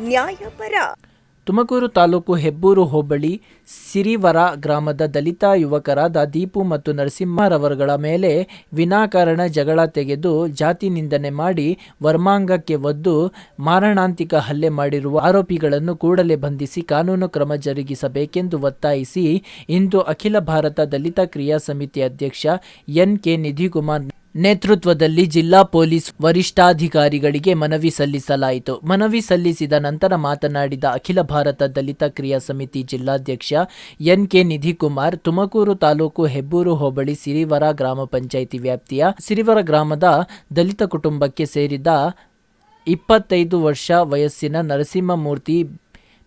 ನ್ಯಾಯಪರ. ತುಮಕೂರು ತಾಲೂಕು ಹೆಬ್ಬೂರು ಹೋಬಳಿ, ಸಿರಿವರ ಗ್ರಾಮದ ದಲಿತ ಯುವಕರಾದ ದೀಪು ಮತ್ತು ನರಸಿಂಹರವರುಗಳ ಮೇಲೆ ವಿನಾಕಾರಣ ಜಗಳ ತೆಗೆದು ಜಾತಿ ನಿಂದನೆ ಮಾಡಿ ವರ್ಮಾಂಗಕ್ಕೆ ಒದ್ದು ಮಾರಣಾಂತಿಕ ಹಲ್ಲೆ ಮಾಡಿರುವ ಆರೋಪಿಗಳನ್ನು ಕೂಡಲೇ ಬಂಧಿಸಿ ಕಾನೂನು ಕ್ರಮ ಜರುಗಿಸಬೇಕೆಂದು ಒತ್ತಾಯಿಸಿ ಇಂದು ಅಖಿಲ ಭಾರತ ದಲಿತ ಕ್ರಿಯಾ ಸಮಿತಿ ಅಧ್ಯಕ್ಷ ಎನ್ ಕೆ ನಿಧಿಕುಮಾರ್ ನೇತೃತ್ವದಲ್ಲಿ ಜಿಲ್ಲಾ ಪೊಲೀಸ್ ವರಿಷ್ಠಾಧಿಕಾರಿಗಳಿಗೆ ಮನವಿ ಸಲ್ಲಿಸಲಾಯಿತು. ಮನವಿ ಸಲ್ಲಿಸಿದ ನಂತರ ಮಾತನಾಡಿದ ಅಖಿಲ ಭಾರತ ದಲಿತ ಕ್ರಿಯಾ ಸಮಿತಿ ಜಿಲ್ಲಾಧ್ಯಕ್ಷ ಎನ್ ಕೆ ನಿಧಿಕುಮಾರ್, ತುಮಕೂರು ತಾಲೂಕು ಹೆಬ್ಬೂರು ಹೋಬಳಿ ಸಿರಿವರ ಗ್ರಾಮ ಪಂಚಾಯಿತಿ ವ್ಯಾಪ್ತಿಯ ಸಿರಿವರ ಗ್ರಾಮದ ದಲಿತ ಕುಟುಂಬಕ್ಕೆ ಸೇರಿದ ಇಪ್ಪತ್ತೈದು ವರ್ಷ ವಯಸ್ಸಿನ ನರಸಿಂಹಮೂರ್ತಿ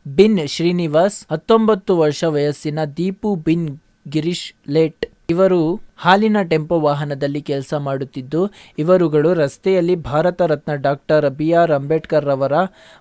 ಬಿನ್ ಶ್ರೀನಿವಾಸ್, ಹತ್ತೊಂಬತ್ತು ವರ್ಷ ವಯಸ್ಸಿನ ದೀಪು ಬಿನ್ ಗಿರೀಶ್ ಲೇಟ್ ಇವರು ಹಾಲಿನ ಟೆಂಪೋ ವಾಹನದಲ್ಲಿ ಕೆಲಸ ಮಾಡುತ್ತಿದ್ದು, ಇವರುಗಳು ರಸ್ತೆಯಲ್ಲಿ Bharat Ratna doctor B. R. Ambedkar ರವರ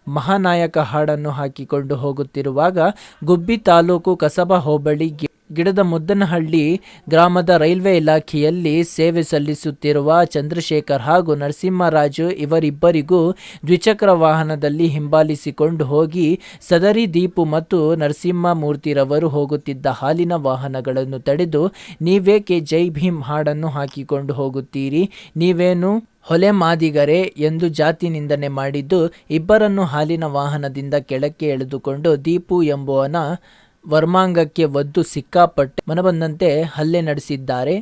ಮಹಾನಾಯಕ ಹಾಡನ್ನು ಹಾಕಿಕೊಂಡು ಹೋಗುತ್ತಿರುವಾಗ ಗುಬ್ಬಿ ತಾಲೂಕು ಕಸಬಾ ಹೋಬಳಿ ಗಿಡದ ಮುದ್ದನಹಳ್ಳಿ ಗ್ರಾಮದ ರೈಲ್ವೆ ಇಲಾಖೆಯಲ್ಲಿ ಸೇವೆ ಸಲ್ಲಿಸುತ್ತಿರುವ ಚಂದ್ರಶೇಖರ್ ಹಾಗೂ ನರಸಿಂಹರಾಜು ಇವರಿಬ್ಬರಿಗೂ ದ್ವಿಚಕ್ರ ವಾಹನದಲ್ಲಿ ಹಿಂಬಾಲಿಸಿಕೊಂಡು ಹೋಗಿ ಸದರಿ ದೀಪು ಮತ್ತು ನರಸಿಂಹಮೂರ್ತಿರವರು ಹೋಗುತ್ತಿದ್ದ ಹಾಲಿನ ವಾಹನಗಳನ್ನು ತಡೆದು ನೀವೇಕೆ ಜೈ ಭೀಮ್ ಹಾಡನ್ನು ಹಾಕಿಕೊಂಡು ಹೋಗುತ್ತೀರಿ? ನೀವೇನು ಹೊಲೆ ಮಾದಿಗರೆ ಎಂದು ಜಾತಿ ನಿಂದನೆ ಮಾಡಿದ್ದು ಇಬ್ಬರನ್ನು ಹಾಲಿನ ವಾಹನದಿಂದ ಕೆಳಕ್ಕೆ ಎಳೆದುಕೊಂಡು ದೀಪು ಎಂಬುವನ ವರ್ಮಾಂಗಕ್ಕೆ ಒದ್ದು ಸಿಕ್ಕಾಪಟ್ಟೆ ಮನಬಂದಂತೆ ಹಲ್ಲೆ ನಡೆಸಿದ್ದಾರೆ.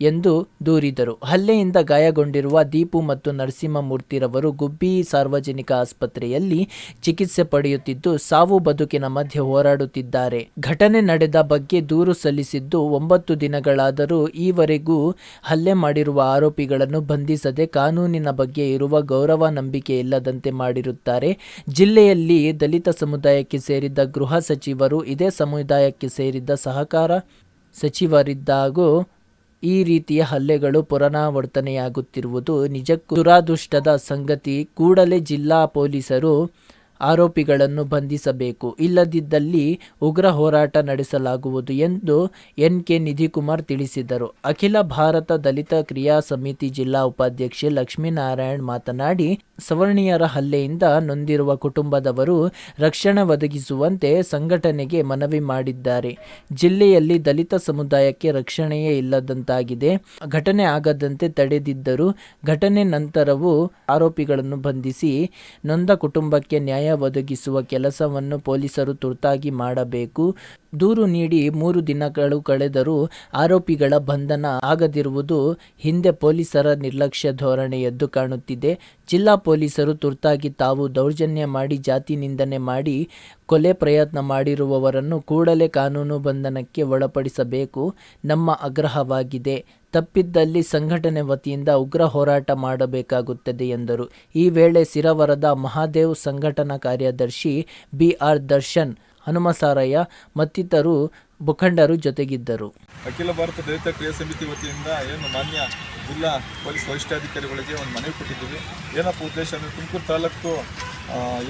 ಎಂದು ದೂರಿದರು. ಹಲ್ಲೆಯಿಂದ ಗಾಯಗೊಂಡಿರುವ ದೀಪು ಮತ್ತು ನರಸಿಂಹಮೂರ್ತಿರವರು ಗುಬ್ಬಿ ಸಾರ್ವಜನಿಕ ಆಸ್ಪತ್ರೆಯಲ್ಲಿ ಚಿಕಿತ್ಸೆ ಪಡೆಯುತ್ತಿದ್ದು, ಸಾವು ಬದುಕಿನ ಮಧ್ಯೆ ಹೋರಾಡುತ್ತಿದ್ದಾರೆ. ಘಟನೆ ನಡೆದ ಬಗ್ಗೆ ದೂರು ಸಲ್ಲಿಸಿದ್ದು, ಒಂಬತ್ತು ದಿನಗಳಾದರೂ ಈವರೆಗೂ ಹಲ್ಲೆ ಮಾಡಿರುವ ಆರೋಪಿಗಳನ್ನು ಬಂಧಿಸದೆ ಕಾನೂನಿನ ಬಗ್ಗೆ ಇರುವ ಗೌರವ ನಂಬಿಕೆ ಇಲ್ಲದಂತೆ ಮಾಡಿರುತ್ತಾರೆ. ಜಿಲ್ಲೆಯಲ್ಲಿ ದಲಿತ ಸಮುದಾಯಕ್ಕೆ ಸೇರಿದ ಗೃಹ ಸಚಿವರು, ಇದೇ ಸಮುದಾಯಕ್ಕೆ ಸೇರಿದ ಸಹಕಾರ ಸಚಿವರಿದ್ದಾಗೂ ಈ ರೀತಿಯ ಹಲ್ಲೆಗಳು ಪುನರಾವರ್ತನೆಯಾಗುತ್ತಿರುವುದು ನಿಜಕ್ಕೂ ದುರಾದೃಷ್ಟದ ಸಂಗತಿ. ಕೂಡಲೇ ಜಿಲ್ಲಾ ಪೊಲೀಸರು ಆರೋಪಿಗಳನ್ನು ಬಂಧಿಸಬೇಕು. ಇಲ್ಲದಿದ್ದಲ್ಲಿ ಉಗ್ರ ಹೋರಾಟ ನಡೆಸಲಾಗುವುದು ಎಂದು ಎನ್ ಕೆ ನಿಧಿಕುಮಾರ್ ತಿಳಿಸಿದರು. ಅಖಿಲ ಭಾರತ ದಲಿತ ಕ್ರಿಯಾ ಸಮಿತಿ ಜಿಲ್ಲಾ ಉಪಾಧ್ಯಕ್ಷೆ ಲಕ್ಷ್ಮೀನಾರಾಯಣ್ ಮಾತನಾಡಿ, ಸವರ್ಣೀಯರ ಹಲ್ಲೆಯಿಂದ ನೊಂದಿರುವ ಕುಟುಂಬದವರು ರಕ್ಷಣೆ ಒದಗಿಸುವಂತೆ ಸಂಘಟನೆಗೆ ಮನವಿ ಮಾಡಿದ್ದಾರೆ. ಜಿಲ್ಲೆಯಲ್ಲಿ ದಲಿತ ಸಮುದಾಯಕ್ಕೆ ರಕ್ಷಣೆಯೇ ಇಲ್ಲದಂತಾಗಿದೆ. ಘಟನೆ ಆಗದಂತೆ ತಡೆದಿದ್ದರೂ ಘಟನೆ ನಂತರವೂ ಆರೋಪಿಗಳನ್ನು ಬಂಧಿಸಿ ನೊಂದ ಕುಟುಂಬಕ್ಕೆ ನ್ಯಾಯ ಒದಗಿಸುವ ಕೆಲಸವನ್ನು ಪೊಲೀಸರು ತುರ್ತಾಗಿ ಮಾಡಬೇಕು. ದೂರು ನೀಡಿ ಮೂರು ದಿನಗಳು ಕಳೆದರೂ ಆರೋಪಿಗಳ ಬಂಧನ ಆಗದಿರುವುದು ಹಿಂದೆ ಪೊಲೀಸರ ನಿರ್ಲಕ್ಷ್ಯ ಧೋರಣೆ ಎದ್ದು ಕಾಣುತ್ತಿದೆ. ಜಿಲ್ಲಾ ಪೊಲೀಸರು ತುರ್ತಾಗಿ ತಾವು ದೌರ್ಜನ್ಯ ಮಾಡಿ ಜಾತಿ ನಿಂದನೆ ಮಾಡಿ ಕೊಲೆ ಪ್ರಯತ್ನ ಮಾಡಿರುವವರನ್ನು ಕೂಡಲೇ ಕಾನೂನು ಬಂಧನಕ್ಕೆ ಒಳಪಡಿಸಬೇಕು. ನಮ್ಮ ಆಗ್ರಹವಾಗಿದೆ. ತಪ್ಪಿದ್ದಲ್ಲಿ ಸಂಘಟನೆ ವತಿಯಿಂದ ಉಗ್ರ ಹೋರಾಟ ಮಾಡಬೇಕಾಗುತ್ತದೆ ಎಂದರು. ಈ ವೇಳೆ ಸಿರವರದ ಮಹಾದೇವ್ ಸಂಘಟನಾ ಕಾರ್ಯದರ್ಶಿ ಬಿಆರ್ ದರ್ಶನ್, ಹನುಮಸಾರಯ್ಯ ಮತ್ತಿತರು ಮುಖಂಡರು ಜೊತೆಗಿದ್ದರು. ಅಖಿಲ ಭಾರತ ದಲಿತ ಕ್ರಿಯಾ ಸಮಿತಿ ವತಿಯಿಂದ ಏನು ಮಾನ್ಯ ಜಿಲ್ಲಾ ಪೊಲೀಸ್ ವರಿಷ್ಠಾಧಿಕಾರಿಗಳಿಗೆ ಒಂದು ಮನವಿ ಕೊಟ್ಟಿದ್ದೀವಿ. ಏನಪ್ಪ ಉದ್ದೇಶ ಅಂದರೆ ತುಮಕೂರು ತಾಲೂಕು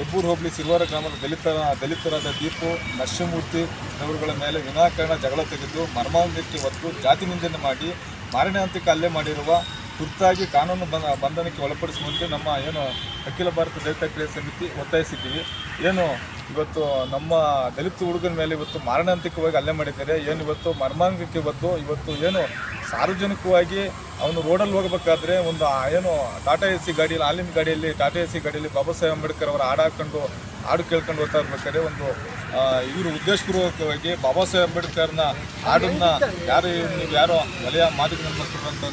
ಎಬ್ಬೂರು ಹೋಬಳಿ ಸಿಲ್ವಾರ ಗ್ರಾಮದ ದಲಿತರ, ದಲಿತರಾದ ದೀಪು, ನರಸಿಂಹಮೂರ್ತಿ ಅವರುಗಳ ಮೇಲೆ ವಿನಾಕಾರಣ ಜಗಳ ತೆಗೆದು ಮರ್ಮಾಂಗಕ್ಕೆ ಹೊತ್ತು ಜಾತಿ ನಿಂದನೆ ಮಾಡಿ ಮಾರಣಾಂತಿಕ ಹಲ್ಲೆ ಮಾಡಿರುವ ತುರ್ತಾಗಿ ಕಾನೂನು ಬಂಧ ಬಂಧನಕ್ಕೆ ಒಳಪಡಿಸುವಂತೆ ನಮ್ಮ ಏನು ಅಖಿಲ ಭಾರತ ದಲಿತ ಕ್ರಿಯಾ ಸಮಿತಿ ಒತ್ತಾಯಿಸಿದ್ದೀವಿ. ಏನು ಇವತ್ತು ನಮ್ಮ ದಲಿತ ಹುಡುಗನ ಮೇಲೆ ಇವತ್ತು ಮಾರಣಾಂತಿಕವಾಗಿ ಹಲ್ಲೆ ಮಾಡಿದ್ದಾರೆ. ಏನು ಇವತ್ತು ಮರ್ಮಾಂಗಕ್ಕೆ ಇವತ್ತು ಇವತ್ತು ಏನು ಸಾರ್ವಜನಿಕವಾಗಿ ಅವನು ರೋಡಲ್ಲಿ ಹೋಗಬೇಕಾದ್ರೆ ಒಂದು ಏನು ಟಾಟಾ ಎ ಸಿ ಗಾಡಿಯಲ್ಲಿ ಆಲಿಮ್ ಗಾಡಿಯಲ್ಲಿ, ಟಾಟಾ ಎ ಸಿ ಗಾಡಿಯಲ್ಲಿ ಬಾಬಾ ಸಾಹೇಬ್ ಅಂಬೇಡ್ಕರ್ ಅವರ ಹಾಡು ಹಾಕೊಂಡು ಹಾಡು ಕೇಳ್ಕೊಂಡು ಹೋಗ್ತಾ ಇರ್ಬೇಕಾದ್ರೆ ಒಂದು ಇವರು ಉದ್ದೇಶಪೂರ್ವಕವಾಗಿ ಬಾಬಾ ಸಾಹೇಬ್ ಅಂಬೇಡ್ಕರ್ನ ಹಾಡನ್ನ ಯಾರು ನೀವು ಯಾರೋ ಒಲೆಯ ಮಾದಿಗ ನನ್ನ ಅಂತ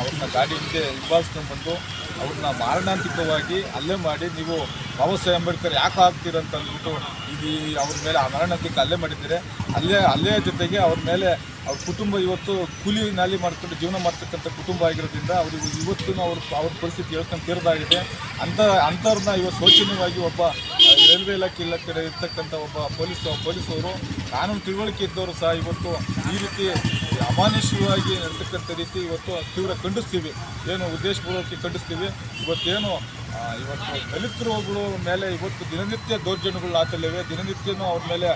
ಅವ್ರನ್ನ ಗಾಡಿ ಹಿಂದೆ ಹಿಂಬಾಲಿಸ್ಕೊಂಡು ಬಂದು ಅವ್ರನ್ನ ಮಾರಣಾಂತಿಕವಾಗಿ ಅಲ್ಲೇ ಮಾಡಿ ನೀವು ಬಾಬಾ ಸಾಹೇಬ್ ಅಂಬೇಡ್ಕರ್ ಯಾಕೆ ಆಗ್ತೀರ ಅಂತ ಅಂದ್ಬಿಟ್ಟು ಇದು ಅವ್ರ ಮೇಲೆ ಆ ಮಾರಣಾಂತಿಕ ಅಲ್ಲೇ ಮಾಡಿದ್ದಾರೆ. ಅಲ್ಲೇ ಅಲ್ಲೇ ಜೊತೆಗೆ ಅವ್ರ ಮೇಲೆ ಅವ್ರ ಕುಟುಂಬ ಇವತ್ತು ಕೂಲಿ ನಾಲಿ ಮಾಡ್ಕೊಂಡು ಜೀವನ ಮಾಡ್ತಕ್ಕಂಥ ಕುಟುಂಬ ಆಗಿರೋದ್ರಿಂದ ಅವ್ರಿಗೆ ಇವತ್ತು ಅವ್ರ ಅವ್ರ ಪರಿಸ್ಥಿತಿ ಹೇಳ್ಕೊಂಡು ತೀರದಾಗಿದೆ. ಅಂಥ ಅಂಥವ್ರನ್ನ ಇವತ್ತು ಶೋಚನೀಯವಾಗಿ ಒಬ್ಬ ರೈಲ್ವೆ ಇಲಾಖೆ ಇಲಾಖೆ ಇರ್ತಕ್ಕಂಥ ಒಬ್ಬ ಪೊಲೀಸ್ ಪೊಲೀಸವರು ಕಾನೂನು ತಿಳುವಳಿಕೆ ಇದ್ದವರು ಸಹ ಇವತ್ತು ಈ ರೀತಿ ಅಮಾನುಷವಾಗಿ ನಡ್ತಕ್ಕಂಥ ರೀತಿ ಇವತ್ತು ತೀವ್ರ ಖಂಡಿಸ್ತೀವಿ. ಏನು ಉದ್ದೇಶಪೂರ್ವಕ್ಕೆ ಖಂಡಿಸ್ತೀವಿ. ಇವತ್ತೇನು ಇವತ್ತು ದಲಿತರುಗಳು ಮೇಲೆ ಇವತ್ತು ದಿನನಿತ್ಯ ದೌರ್ಜನ್ಯಗಳು ಆಗ್ತಲಿವೆ ದಿನನಿತ್ಯನೂ ಅವ್ರ ಮೇಲೆ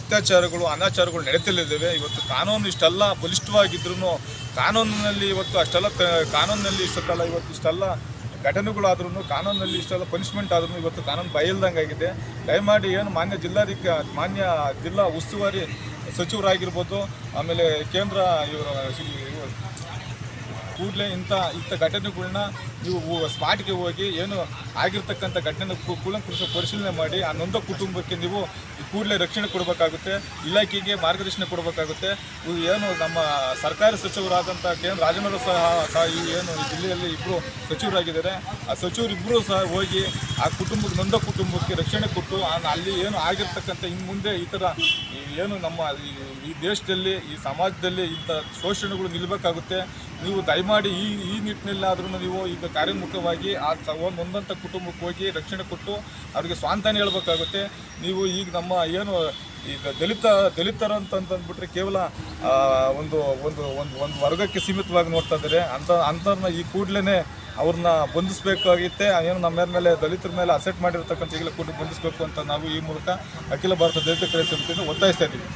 ಅತ್ಯಾಚಾರಗಳು, ಅನಾಚಾರಗಳು ನಡೀತಲಿದ್ದೇವೆ ಇವತ್ತು ಕಾನೂನು ಇಷ್ಟೆಲ್ಲ ಬಲಿಷ್ಠವಾಗಿದ್ರೂ ಕಾನೂನಿನಲ್ಲಿ ಇವತ್ತು ಅಷ್ಟೆಲ್ಲ ಕಾನೂನಿನಲ್ಲಿ ಇಷ್ಟಕ್ಕಲ್ಲ ಇವತ್ತು ಇಷ್ಟೆಲ್ಲ ಘಟನೆಗಳಾದ್ರೂ ಕಾನೂನಲ್ಲಿ ಇಷ್ಟೆಲ್ಲ ಪನಿಷ್ಮೆಂಟ್ ಆದ್ರೂ ಇವತ್ತು ಕಾನೂನು ಬಯಲ್ದಂಗೆ ಆಗಿದೆ ದಯಮಾಡಿ ಏನು ಮಾನ್ಯ ಜಿಲ್ಲಾಧಿಕ, ಮಾನ್ಯ ಜಿಲ್ಲಾ ಉಸ್ತುವಾರಿ ಸಚಿವರಾಗಿರ್ಬೋದು, ಆಮೇಲೆ ಕೇಂದ್ರ ಇವರು ಕೂಡಲೇ ಇಂಥ ಇಂಥ ಘಟನೆಗಳನ್ನ ನೀವು ಸ್ಪಾಟ್ಗೆ ಹೋಗಿ ಏನು ಆಗಿರ್ತಕ್ಕಂಥ ಘಟನೆ ಕೂಲಂಕುಷ ಪರಿಶೀಲನೆ ಮಾಡಿ ಆ ನೊಂದ ಕುಟುಂಬಕ್ಕೆ ನೀವು ಕೂಡಲೇ ರಕ್ಷಣೆ ಕೊಡಬೇಕಾಗುತ್ತೆ, ಇಲಾಖೆಗೆ ಮಾರ್ಗದರ್ಶನ ಕೊಡಬೇಕಾಗುತ್ತೆ. ಏನು ನಮ್ಮ ಸರ್ಕಾರಿ ಸಚಿವರಾದಂಥ ಕೆ ರಾಜನವರು ಸಹ ಸಹ ಈ ಏನು ಈ ಜಿಲ್ಲೆಯಲ್ಲಿ ಇಬ್ಬರು ಸಚಿವರಾಗಿದ್ದಾರೆ. ಆ ಸಚಿವರಿಬ್ಬರೂ ಸಹ ಹೋಗಿ ಆ ಕುಟುಂಬಕ್ಕೆ ನೊಂದ ಕುಟುಂಬಕ್ಕೆ ರಕ್ಷಣೆ ಕೊಟ್ಟು ಅಲ್ಲಿ ಏನು ಆಗಿರ್ತಕ್ಕಂಥ ಇನ್ನು ಮುಂದೆ ಈ ಥರ ಏನು ನಮ್ಮ ಈ- ದೇಶದಲ್ಲಿ, ಈ ಸಮಾಜದಲ್ಲಿ ಇಂಥ ಶೋಷಣೆಗಳು ನಿಲ್ಲಬೇಕಾಗುತ್ತೆ. ನೀವು ದಯಮಾಡಿ ಈ ಈ ನಿಟ್ಟಿನಲ್ಲಾದ್ರೂ ನೀವು ಈಗ ಕಾರ್ಯೋನ್ಮುಖವಾಗಿ ಆ ಒಂದ್- ಒಂದೊಂಥ ಕುಟುಂಬಕ್ಕೆ ಹೋಗಿ ರಕ್ಷಣೆ ಕೊಟ್ಟು ಅವ್ರಿಗೆ ಸ್ವಾಂತನ ಹೇಳ್ಬೇಕಾಗುತ್ತೆ. ನೀವು ಈಗ ನಮ್ಮ ಏನು ಈಗ ದಲಿತ ದಲಿತರು ಅಂತ ಅಂದ್ಬಿಟ್ರೆ ಕೇವಲ ಒಂದು ಒಂದು ಒಂದು ಒಂದು ವರ್ಗಕ್ಕೆ ಸೀಮಿತವಾಗಿ ನೋಡ್ತಾ ಇದ್ದಾರೆ. ಅಂತ ಅಂಥವ್ರನ್ನ ಈ ಕೂಡಲೇ ಅವ್ರನ್ನ ಬಂಧಿಸಬೇಕಾಗಿತ್ತೆ ಏನು ನಮ್ಮ ಮೇಲೆ ದಲಿತರ ಮೇಲೆ ಅಸೆಟ್ ಮಾಡಿರ್ತಕ್ಕಂಥ ಈಗಲೇ ಕೂಡ ಬಂಧಿಸಬೇಕು ಅಂತ ನಾವು ಈ ಮೂಲಕ ಅಖಿಲ ಭಾರತ ದಲಿತ ಕ್ರಿಯಾ ಸಮಿತಿಯಿಂದ ಒತ್ತಾಯಿಸ್ತಾ ಇದ್ದೀವಿ.